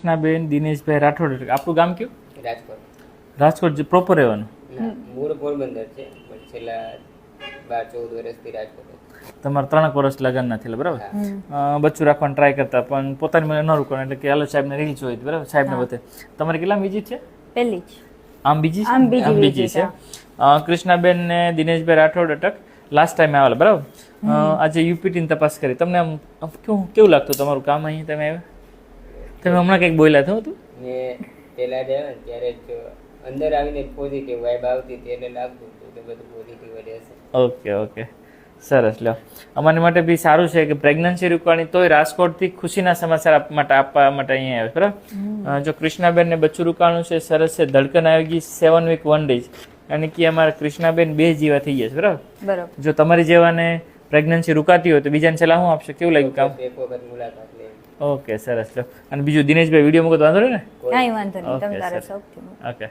કૃષ્ણાબેન દિનેશભાઈ રાઠોડ આપણું ગામ કયું? રાજકોટ. રાજકોટ જે પ્રોપર રહેવાનું? મૂળ પોરબંદર છે પણ છેલ્લા બાર ચૌદ વર્ષથી રાજકોટ. તમારે ત્રણેક વર્ષ લગ્ન ના થયેલા બરાબર? બચ્ચું રાખવાનું ટ્રાય કરતા પણ પોતાની મને ન રોકવાનું એટલે કે હાલો સાહેબને રીલ જોઈ બરાબર? સાહેબને બધે. તમારે કેટલા બીજી છે? પહેલી આમ બીજી છે? આમ બીજી આમ બીજી છે કૃષ્ણાબેન ને દિનેશભાઈ રાઠોડ અટક લાસ્ટ ટાઈમ આવેલા બરાબર? આજે યુપીટી ની તપાસ કરી. તમને આમ કેવું કેવું લાગતું તમારું કામ અહીં તમે આવ્યા તમે હમણાં કંઈક બોલ્યા થો તું? ને પેલા જ ને ત્યારે જ અંદર આવીને પોઝિટિવ વાઇબ આવતી હતી એટલે લાગતું હતું કે બધું પોઝિટિવ જ હશે. Okay okay. સરસ લો અમારી માટે બી સારું છે કે પ્રેગ્નન્સી રૂકવાની તોય રાજકોટથી ખુશીના સમાચાર માટે આપવા માટે અહીંયા આવે બરાબર? જો કૃષ્ણાબેનને બચ્ચું રૂકાણું છે સરસ છે. ધડકન આવી ગઈ સેવન વીક વન ડેઝ અને કે અમારા કૃષ્ણાબેન બે જેવા થઈ ગયા છે બરાબર? બરાબર. જો તમારી જેવાને પ્રેગ્નન્સી રૂકાતી હોય તો બીજાને સલાહ હું આપશો? કેવું લાગ્યું કામ? એક વખત મુલાકાત ઓકે સરસ. લો અને બીજું દિનેશભાઈ વીડિયો મૂકો તો વાંધો ને? કાંઈ વાંધો નહીં તમે તારે. સૌથી ઓકે.